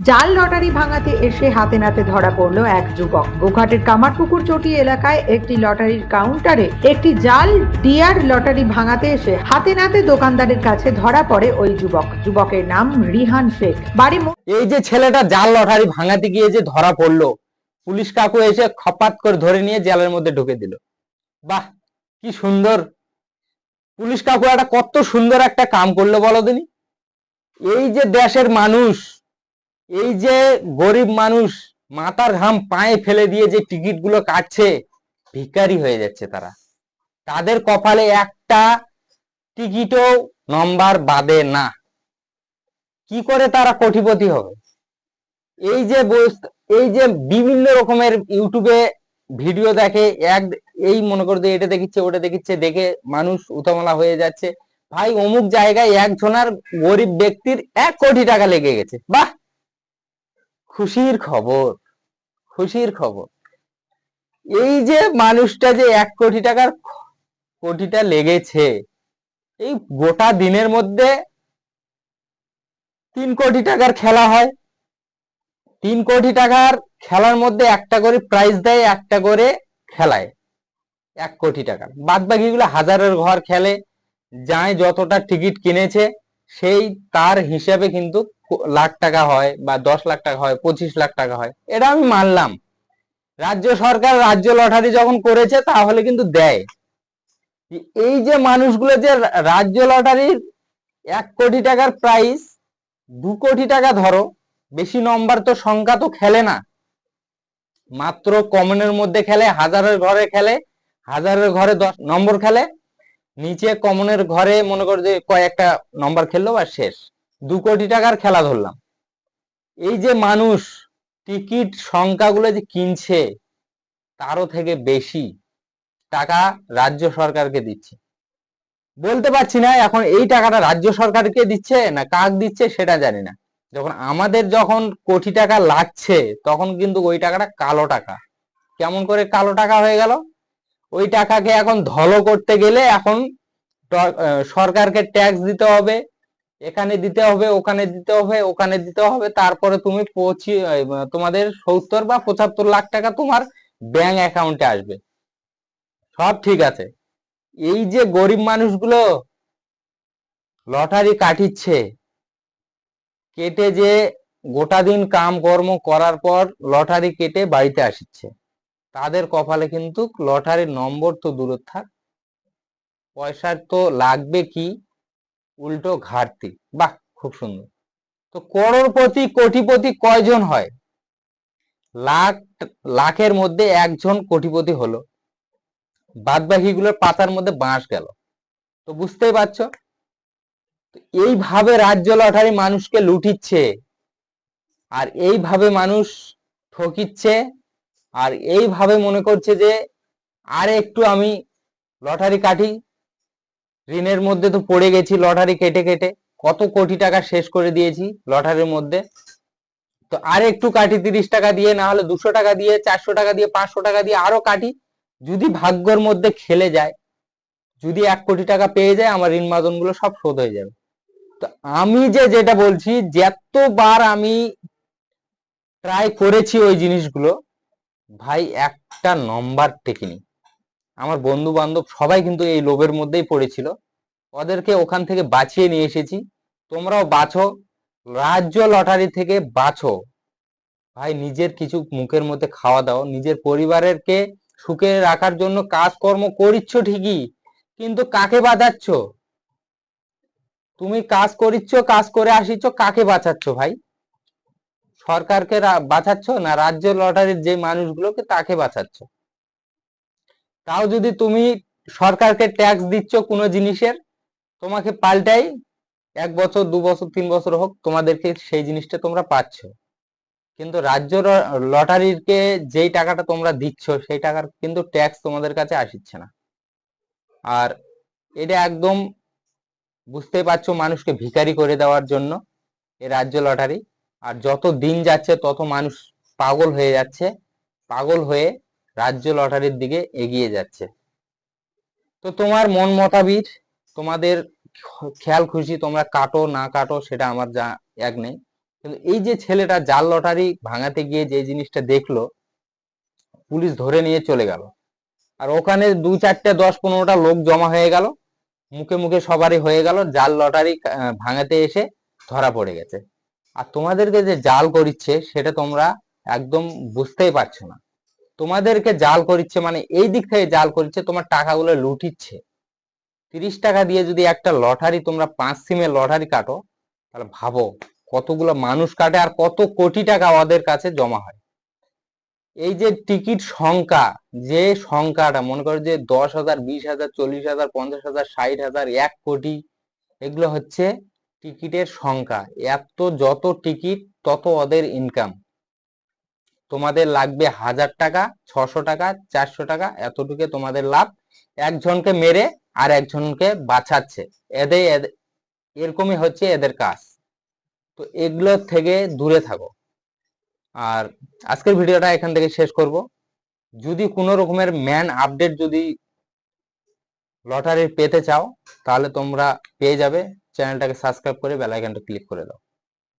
জাল লটারি ভাঙাতে এসে হাতে নাতে ধরা পড়ল এক যুবক। গোঘাটের কামারপুকুর চটি এলাকায় একটি লটারির কাউন্টারে একটি জাল ডিয়ার লটারি ভাঙাতে এসে হাতে নাতে দোকানদারের কাছে ধরা পড়ে ওই যুবক। যুবকের নাম রিহান শেখ। বাড়ি এই যে ছেলেটা জাল লটারি ভাঙাতে গিয়ে যে ধরা পড়ল, পুলিশ কাকু এসে খপাত করে ধরে নিয়ে জেলের মধ্যে ঢুকে দিল। বাহ, কি সুন্দর। পুলিশ কাকু একটা কত সুন্দর একটা কাম করল বলো দিনি। এই যে দেশের মানুষ এই যে গরিব মানুষ মাথার ঘাম পায়ে ফেলে দিয়ে যে টিকিটগুলো কাটছে, ভিখারি হয়ে যাচ্ছে তারা। তাদের কপালে একটা টিকিটও নম্বর বাদে না। কি করে তারা কোটিপতি হবে? এই যে এই যে বিভিন্ন রকমের ইউটিউবে ভিডিও দেখে, এক এই মনে করতে এটা দেখিচ্ছে, ওটা দেখিচ্ছে, দেখে মানুষ উতমলা হয়ে যাচ্ছে। ভাই, অমুক জায়গায় একজনার গরিব ব্যক্তির এক কোটি টাকা লেগে গেছে। বাহ! খুশির খবর খুশির খবর। এই যে মানুষটা যে এক কোটি টাকার কোটিটা লেগেছে, এই গোটা দিনের মধ্যে তিন কোটি টাকার খেলা হয়। তিন কোটি টাকার খেলার মধ্যে একটা করে প্রাইজ দেয়, একটা করে খেলায়। এক কোটি টাকার। বাদ বাকিগুলো হাজারের ঘর খেলে, যায় যতটা টিকিট কিনেছে, সেই তার হিসাবে কিন্তু লাখ টাকা হয় বা দশ লাখ টাকা হয়, পঁচিশ লাখ টাকা হয়, এটা আমি মানলাম। রাজ্য সরকার, রাজ্য লটারি যখন করেছে, তাহলে কিন্তু দেয়। এই যে মানুষগুলো যে রাজ্য লটারির এক কোটি টাকার প্রাইস দু কোটি টাকা ধরো, বেশি নম্বর তো সংখ্যা তো খেলে না। মাত্র কমনের মধ্যে খেলে, হাজারের ঘরে খেলে, হাজারের ঘরে দশ নম্বর খেলে, নিচে কমনের ঘরে মনে করো যে কয়েকটা নম্বর খেললো বা শেষ। দু কোটি টাকার খেলা ধরলাম। এই যে মানুষ টিকিট সংখ্যাগুলো যে কিনছে, তারও থেকে বেশি টাকা রাজ্য সরকারকে দিচ্ছে। বলতে পারছি না এখন এই টাকাটা রাজ্য সরকারকে দিচ্ছে না কাক দিচ্ছে সেটা জানি না। যখন আমাদের যখন কোটি টাকা লাগছে, তখন কিন্তু ওই টাকাটা কালো টাকা। কেমন করে কালো টাকা হয়ে গেল? ওই টাকাকে এখন ধলো করতে গেলে এখন সরকারকে ট্যাক্স দিতে হবে এখানে দিতে হবে, ওখানে দিতে হবে, ওখানে দিতে হবে, তারপরে তুমি তোমাদের সত্তর বা পঁচাত্তর লাখ টাকা তোমার ব্যাংক অ্যাকাউন্টে আসবে। সব ঠিক আছে। এই যে গরিব মানুষগুলো লটারি কাটিচ্ছে, কেটে যে গোটা দিন কাম কর্ম করার পর লটারি কেটে বাড়িতে আসছে, তাদের কপালে কিন্তু লটারির নম্বর তো দূরে থাক। পয়সার তো লাগবে কি? উল্টো ঘাটতি। বাহ, খুব সুন্দর। তো করোড়পতি, কোটিপতি কয়জন হয়? লাখ, লাখের মধ্যে একজন কোটিপতি হলো। বাদ বাকিগুলোর পাতার মধ্যে বাঁশ গেল। তো বুঝতেই পারছ? এইভাবে রাজ্য লটারি মানুষকে লুটিচ্ছে, আর এইভাবে মানুষ ঠকিচ্ছে, আর এইভাবে মনে করছে যে আর একটু আমি লটারি কাটি ঋণের মধ্যে তো পড়ে গেছি লটারি কেটে কেটে। কত কোটি টাকা শেষ করে দিয়েছি লটারির মধ্যে। তো আর একটু কাটি তিরিশ টাকা দিয়ে, না হলে দুশো টাকা দিয়ে, চারশো টাকা দিয়ে, পাঁচশো টাকা দিয়ে আরও কাটি। যদি ভাগ্যর মধ্যে খেলে যায়, যদি এক কোটি টাকা পেয়ে যায়, আমার ঋণ মাদনগুলো সব শোধ হয়ে যাবে। তো আমি যে যেটা বলছি, যতবার আমি ট্রাই করেছি ওই জিনিসগুলো, ভাই একটা নম্বর টেকিনি। আমার বন্ধু বান্ধব সবাই কিন্তু এই লোভের মধ্যেই পড়েছিল। ওদেরকে ওখান থেকে বাঁচিয়ে নিয়ে এসেছি। তোমরাও বাছো রাজ্য লটারি থেকে বাছো ভাই, নিজের কিছু মুখের মধ্যে খাওয়া দাও, নিজের পরিবারেরকে সুখে রাখার জন্য কাজকর্ম করিচ্ছ ঠিকই, কিন্তু কাকে বাঁচাচ্ছ? তুমি কাজ করিচ্ছ, কাজ করে আসিচ্ছ, কাকে বাঁচাচ্ছ ভাই? সরকারকে বাঁচাচ্ছ না রাজ্য লটারির যে মানুষগুলোকে তাকে বাঁচাচ্ছ? তাও যদি তুমি সরকারকে ট্যাক্স দিচ্ছ কোনো জিনিসের, তোমাকে পাল্টাই এক বছর, দু বছর, তিন বছর হোক, তোমাদেরকে সেই জিনিসটা তোমরা পাচ্ছ। কিন্তু রাজ্য লটারিকে যেই টাকাটা তোমরা দিচ্ছ, সেই টাকার কিন্তু ট্যাক্স তোমাদের কাছে আসিচ্ছে না। আর এটা একদম বুঝতেই পারছ মানুষকে ভিখারি করে দেওয়ার জন্য এ রাজ্য লটারি। আর যত দিন যাচ্ছে, তত মানুষ পাগল হয়ে যাচ্ছে। পাগল হয়ে রাজ্য লটারির দিকে এগিয়ে যাচ্ছে। তো তোমার মন মতাবির তোমাদের খেয়াল খুশি, তোমরা কাটো, না কাটো, সেটা আমার যা এক নেই। কিন্তু এই যে ছেলেটা জাল লটারি ভাঙাতে গিয়ে যে জিনিসটা দেখল, পুলিশ ধরে নিয়ে চলে গেল। আর ওখানে দু চারটে, দশ পনেরোটা লোক জমা হয়ে গেল। মুখে মুখে সবারই হয়ে গেল, জাল লটারি ভাঙাতে এসে ধরা পড়ে গেছে। আর তোমাদেরকে যে জাল করিচ্ছে, সেটা তোমরা একদম বুঝতেই পারছ না। তোমাদেরকে জাল করিচ্ছে মানে এই দিক থেকে জাল করিচ্ছে, তোমার টাকাগুলো লুটিচ্ছে। তিরিশ টাকা দিয়ে যদি একটা লটারি তোমরা পাঁচ সিমের লটারি কাটো, তাহলে ভাবো কতগুলো মানুষ কাটে আর কত কোটি টাকা ওদের কাছে জমা হয়। এই যে টিকিট সংখ্যা, যে সংখ্যাটা, মনে করো যে দশ হাজার, বিশ হাজার, চল্লিশ হাজার, পঞ্চাশ হাজার, ষাট হাজার, এক কোটি, এগুলো হচ্ছে টিকিটের সংখ্যা। এত যত টিকিট, তত ওদের ইনকাম তোমাদের লাগবে হাজার টাকা, ছশো টাকা, চারশো টাকা, এতটুকু তোমাদের লাভ। একজনকে মেরে আর একজনকে বাঁচাচ্ছে। এদের এরকমই হচ্ছে এদের কাজ। তো এগুলোর থেকে দূরে থাকো। আর আজকের ভিডিওটা এখান থেকে শেষ করব। যদি কোনো রকমের ম্যান আপডেট যদি লটারির পেতে চাও, তাহলে তোমরা পেয়ে যাবে। চ্যানেলটাকে সাবস্ক্রাইব করে বেল আইকনটা ক্লিক করে দাও।